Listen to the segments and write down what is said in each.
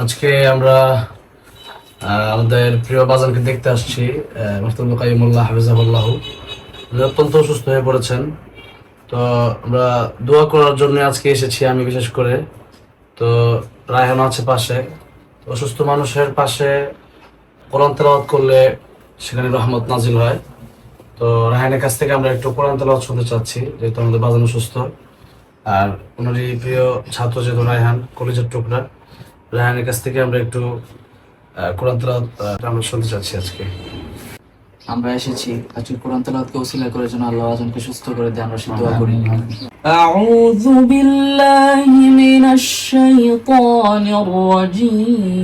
আজকে আমরা আমাদের প্রিয় বাজারকে দেখতে আসছি মাহতুল্লাহ কাইমুল্লাহ হাফিজাহুল্লাহ। অত্যন্ত অসুস্থ হয়ে পড়েছেন। তো আমরা দোয়া করার জন্য আজকে এসেছি আমি বিশেষ করে। তো রায়হান আছে পাশে। অসুস্থ মানুষের পাশে কোরআন তেলাওয়াত করলে সেখানে রহমত নাজিল হয়। তো রায়হানের কাছ থেকে আমরা একটু কোরআন তেলাওয়াত শুনতে চাচ্ছি, যেহেতু আমাদের বাজানো সুস্থ। আর ওনারই প্রিয় ছাত্র যেহেতু রায়হান, কলেজের টুকরা। রায়হানের কাছ থেকে আমরা একটু আহ, কোরআন তেলাওয়াত আহ, আমরা শুনতে চাচ্ছি আজকে আমরা এসেছি আজকে কোরআন তেলাওয়াতকে ওসিলা করে যেন আল্লাহ আজমকে সুস্থ করে দেয় আমরা সে দোয়া করি أعوذ بالله من الشيطان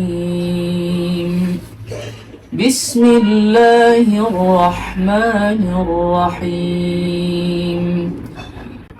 الرجيم بسم الله الرحمن الرحيم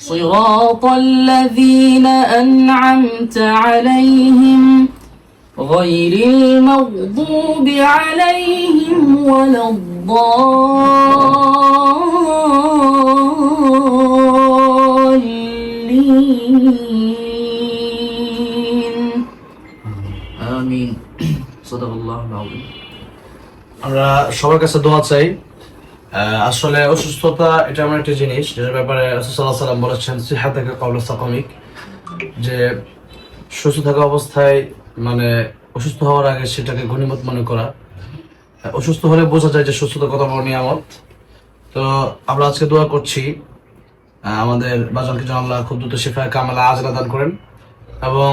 صراط الذين أنعمت عليهم غير المغضوب عليهم ولا الضالين آمين صدق الله العظيم আমরা সবার কাছে দোয়া চাই আহ, আসলে অসুস্থতা এটা এমন একটা জিনিস যেটার ব্যাপারে রাসূলুল্লাহ সাল্লাম বলেছেন, সিহা থেকে কবল সাকমিক যে সুস্থ থাকা অবস্থায় মানে অসুস্থ হওয়ার আগে সেটাকে গণিমত মনে করা। অসুস্থ হলে বোঝা যায় যে সুস্থতা কত বড় নিয়ামত। তো আমরা আজকে দোয়া করছি আমাদের বাজারকে যেন আল্লাহ খুব দ্রুত শিফায় কামালা আজরা দান করেন। এবং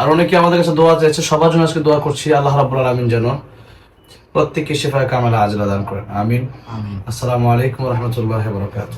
আর অনেকে আমাদের কাছে দোয়া চাইছে সবার জন্য আজকে দোয়া করছি, আল্লাহ রাব্বুল আলামিন যেন প্রত্যেককে শেফায় কামালা আজলা দান করেন। আমিন। আসসালামু আলাইকুম রহমতুল্লাহ বরকাত